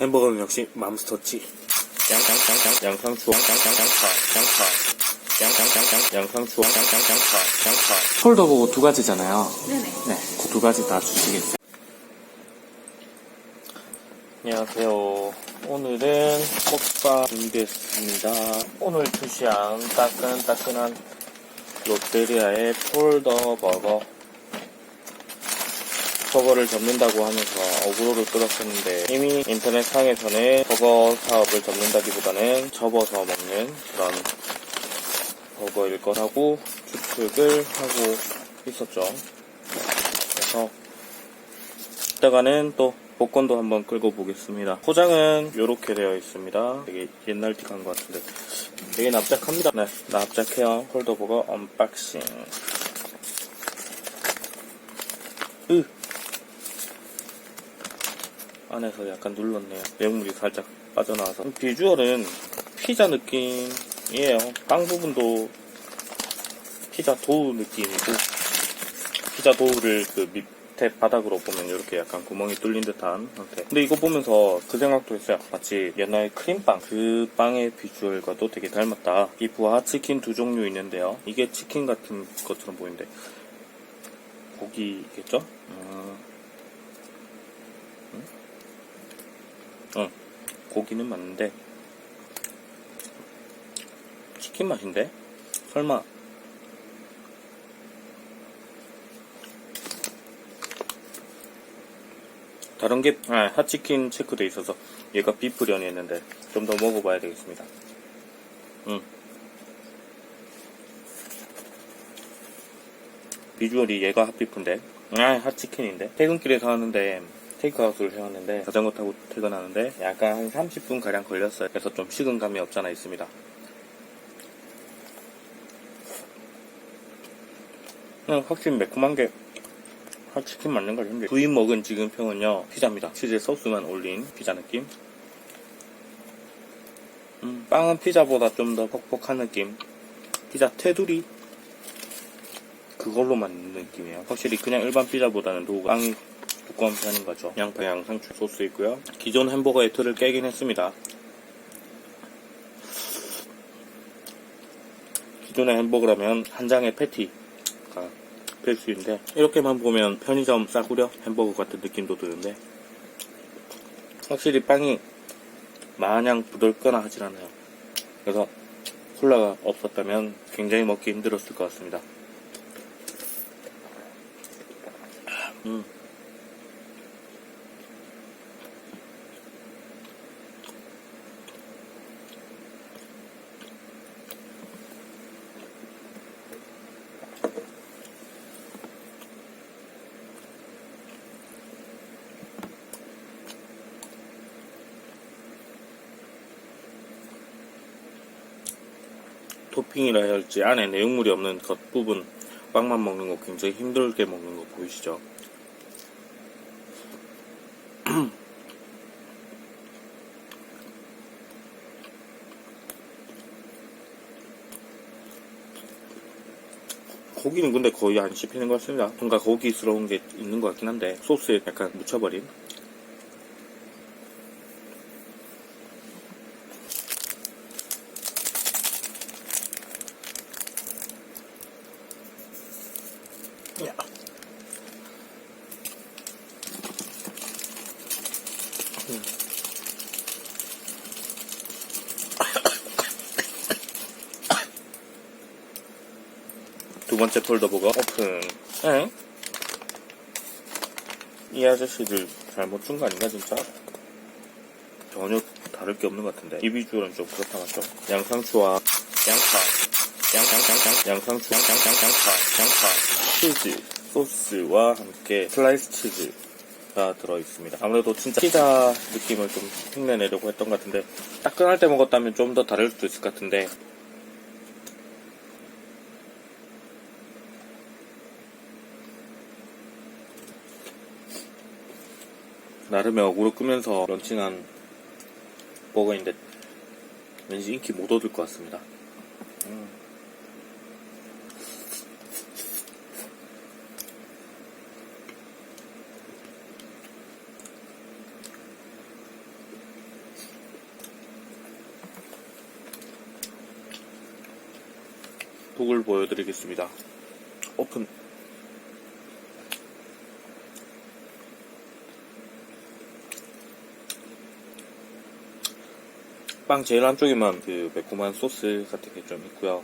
햄버거는 역시 맘스터치. 양양양양 양상추 양양양 양파 양파 양양양양 양상추 양양양 양파 양파. 폴더버거 두 가지잖아요. 네네. 네, 그두 가지 다 주시겠어요? 안녕하세요. 오늘은 먹방 준비했습니다. 오늘 주시한 따끈따끈한 롯데리아의 폴더 버거. 버거를 접는다고 하면서 어그로를 끌었었는데 이미 인터넷상에서는 버거 사업을 접는다기보다는 접어서 먹는 그런 버거일 거라고 추측을 하고 있었죠. 그래서 이따가는 또 복권도 한번 끌고 보겠습니다. 포장은 이렇게 되어 있습니다. 되게 옛날 틱한 것 같은데 되게 납작합니다. 네, 납작해요. 폴더버거 언박싱. 으. 안에서 약간 눌렀네요. 내용물이 살짝 빠져나와서. 비주얼은 피자 느낌이에요. 빵 부분도 피자 도우 느낌이고 피자 도우를 그 밑에 바닥으로 보면 이렇게 약간 구멍이 뚫린 듯한 형태. 근데 이거 보면서 그 생각도 했어요. 마치 옛날 크림빵 그 빵의 비주얼과도 되게 닮았다. 이 부하 치킨 두 종류 있는데요. 이게 치킨 같은 것처럼 보이는데 고기겠죠? 음. 응? 응. 고기는 맞는데 치킨 맛인데? 설마 다른 게, 아, 핫치킨 체크돼 있어서 얘가 비프련이 했는데 좀 더 먹어봐야 되겠습니다. 음. 비주얼이 얘가 핫비프인데, 아, 핫치킨인데. 퇴근길에 사왔는데, 테이크아웃을 해왔는데, 자전거 타고 퇴근하는데, 약간 한 30분 가량 걸렸어요. 그래서 좀 식은 감이 없잖아 있습니다. 음, 확실히 매콤한 게 핫치킨 맞는 걸 힘들어요. 부인 먹은 지금 평은요, 피자입니다. 치즈 소스만 올린 피자 느낌. 음, 빵은 피자보다 좀 더 퍽퍽한 느낌. 피자 테두리. 그걸로만 있는 느낌이에요. 확실히 그냥 일반 피자보다는 도 빵이 두꺼운 편인 거죠. 양파 양상추 소스 있고요. 기존 햄버거의 틀을 깨긴 했습니다. 기존의 햄버거라면 한 장의 패티가 필수인데 이렇게만 보면 편의점 싸구려 햄버거 같은 느낌도 드는데 확실히 빵이 마냥 부들거나 하진 않아요. 그래서 콜라가 없었다면 굉장히 먹기 힘들었을 것 같습니다. 음. 토핑이라 해야 할지 안에 내용물이 없는 겉부분 빵만 먹는 거 굉장히 힘들게 먹는 거 보이시죠? 고기는 근데 거의 안 씹히는 것 같습니다. 뭔가 고기스러운 게 있는 것 같긴 한데 소스에 약간 묻혀버린 두 번째 폴더버거 오픈. 에? 이 아저씨들 잘못 준 거 아닌가 진짜? 전혀 다를 게 없는 것 같은데 이 비주얼은 좀 그렇다 맞죠? 양상추와 양파, 양양양양 양상추, 양양양 양파, 양파, 치즈, 소스와 함께 슬라이스 치즈 가 들어 있습니다. 아무래도 진짜 피자 느낌을 좀 흉내내려고 했던 것 같은데 따끈할 때 먹었다면 좀 더 다를 수도 있을 것 같은데 나름의 어그로 끄면서 런칭한 버거인데 왠지 인기 못 얻을 것 같습니다. 음. 톡을 보여드리겠습니다. 오픈. 빵 제일 안쪽에만 그 매콤한 소스 같은 게 좀 있고요.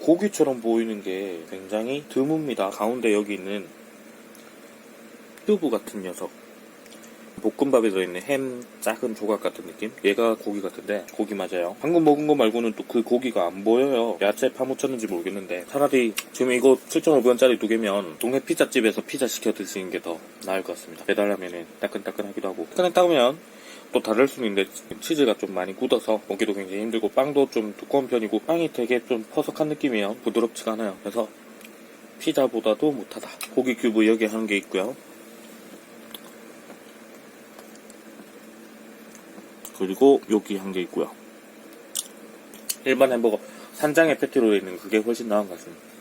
고기처럼 보이는 게 굉장히 드뭅니다. 가운데 여기 있는 튜브 같은 녀석. 볶음밥에 들어있는 햄 작은 조각 같은 느낌? 얘가 고기 같은데 고기 맞아요. 방금 먹은 거 말고는 또 그 고기가 안 보여요. 야채 파묻혔는지 모르겠는데 차라리 지금 이거 7,500원짜리 두 개면 동네 피자집에서 피자 시켜 드시는 게 더 나을 것 같습니다. 배달하면은 따끈따끈하기도 하고 따끈따끈하면 또 다를 수는 있는데 치즈가 좀 많이 굳어서 먹기도 굉장히 힘들고 빵도 좀 두꺼운 편이고 빵이 되게 좀 퍼석한 느낌이에요. 부드럽지가 않아요. 그래서 피자보다도 못하다. 고기 큐브 여기 한 개 있고요. 그리고 여기 한 개 있고요. 일반 햄버거 산장에 패티로 있는 그게 훨씬 나은 것 같습니다.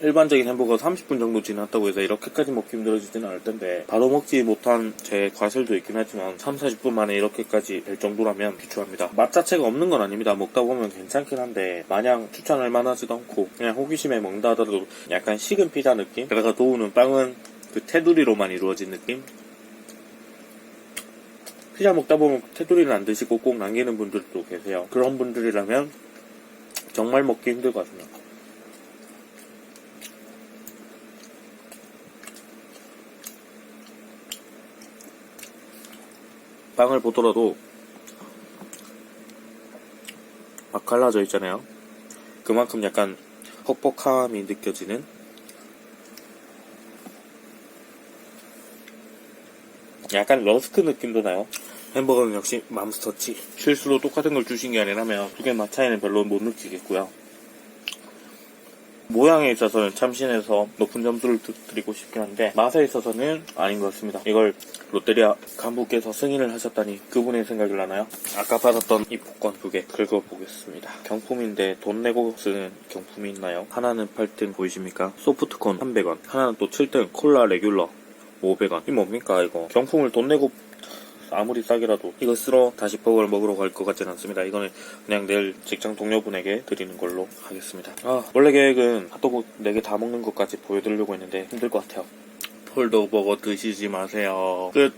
일반적인 햄버거 30분 정도 지났다고 해서 이렇게까지 먹기 힘들어지지는 않을 텐데 바로 먹지 못한 제 과실도 있긴 하지만 3, 40분 만에 이렇게까지 될 정도라면 비추합니다. 맛 자체가 없는 건 아닙니다. 먹다 보면 괜찮긴 한데 마냥 추천할 만하지도 않고 그냥 호기심에 먹다 하더라도 약간 식은 피자 느낌? 게다가 도우는 빵은 그 테두리로만 이루어진 느낌? 피자 먹다 보면 테두리는 안 드시고 꼭 남기는 분들도 계세요. 그런 분들이라면 정말 먹기 힘들 것 같습니다. 빵을 보더라도 막 갈라져 있잖아요. 그만큼 약간 퍽퍽함이 느껴지는 약간 러스크 느낌도 나요. 햄버거는 역시 맘스터치. 실수로 똑같은 걸 주신 게 아니라면 두 개맛 차이는 별로 못 느끼겠고요. 모양에 있어서는 참신해서 높은 점수를 드- 드리고 싶긴 한데 맛에 있어서는 아닌 것 같습니다. 이걸 롯데리아 간부께서 승인을 하셨다니 그분의 생각이 나나요? 아까 받았던 이 복권 두 개 긁어보겠습니다. 경품인데 돈 내고 쓰는 경품이 있나요? 하나는 8등 보이십니까? 소프트콘 300원 하나는 또 7등 콜라 레귤러 500원 이 뭡니까 이거 경품을 돈 내고 아무리 싸게라도 이거 쓰러 다시 버거를 먹으러 갈 것 같지는 않습니다. 이거는 그냥 내일 직장 동료분에게 드리는 걸로 하겠습니다. 아, 원래 계획은 핫도그 4개 다 먹는 것까지 보여드리려고 했는데 힘들 것 같아요. 폴더 버거 드시지 마세요. 끝.